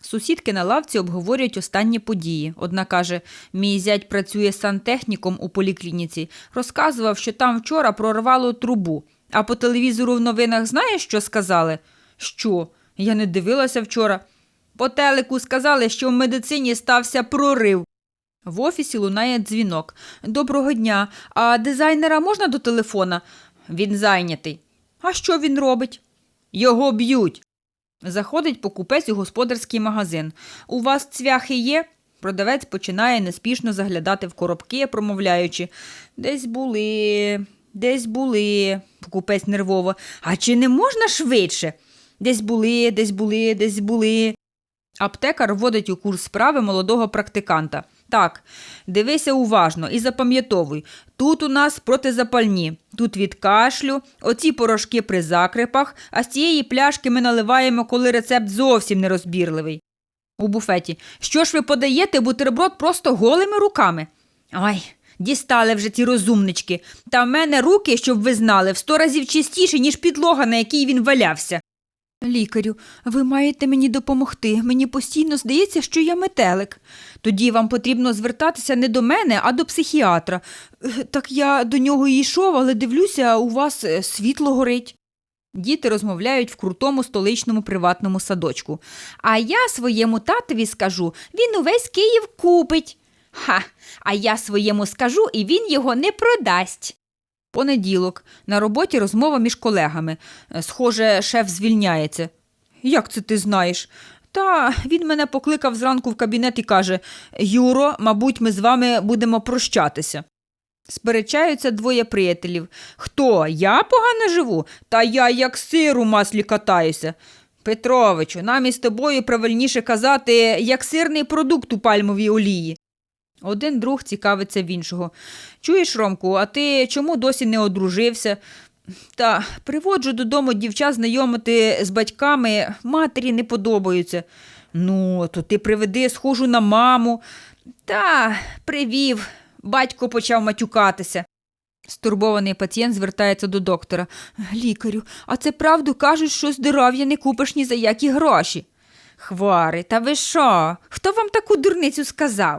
Сусідки на лавці обговорюють останні події. Одна каже: мій зять працює сантехніком у поліклініці. Розказував, що там вчора прорвало трубу. А по телевізору в новинах знаєш, що сказали? Що? Я не дивилася вчора. По телеку сказали, що в медицині стався прорив. В офісі лунає дзвінок. Доброго дня. А дизайнера можна до телефона? Він зайнятий. А що він робить? Його б'ють. Заходить покупець у господарський магазин. У вас цвяхи є? Продавець починає неспішно заглядати в коробки, промовляючи Десь були, десь були. Покупець нервово. А чи не можна швидше? Десь були, десь були, десь були. Аптекар вводить у курс справи молодого практиканта. Так, дивися уважно і запам'ятовуй. Тут у нас протизапальні, тут від кашлю, оці порошки при закрипах, а з цієї пляшки ми наливаємо, коли рецепт зовсім нерозбірливий. У буфеті. Що ж ви подаєте бутерброд просто голими руками? Ой, дістали вже ці розумнички. Та в мене руки, щоб ви знали, в сто разів чистіші, ніж підлога, на якій він валявся. Лікарю, ви маєте мені допомогти. Мені постійно здається, що я метелик. Тоді вам потрібно звертатися не до мене, а до психіатра. Так я до нього йшов, але дивлюся, у вас е, світло горить. Діти розмовляють в крутому столичному приватному садочку. А я своєму татові скажу, він увесь Київ купить. Ха, а я своєму скажу, і він його не продасть. Понеділок. На роботі розмова між колегами. Е, Схоже, шеф звільняється. Як це ти знаєш? Та він мене покликав зранку в кабінет і каже: Юро, мабуть, ми з вами будемо прощатися. Сперечаються двоє приятелів. Хто? Я погано живу? Та я як сир у маслі катаюся. Петровичу, нам із тобою правильніше казати, як сирний продукт у пальмовій олії. Один друг цікавиться в іншого. Чуєш, Ромку, а ти чому досі не одружився? Та приводжу додому дівчат знайомити з батьками, матері не подобаються. Ну, то ти приведи, схожу на маму. Та привів. Батько почав матюкатися. Стурбований пацієнт звертається до доктора. Лікарю, а це правду кажуть, що здоров'я не купиш ні за які гроші. Хвари, та ви що? Хто вам таку дурницю сказав?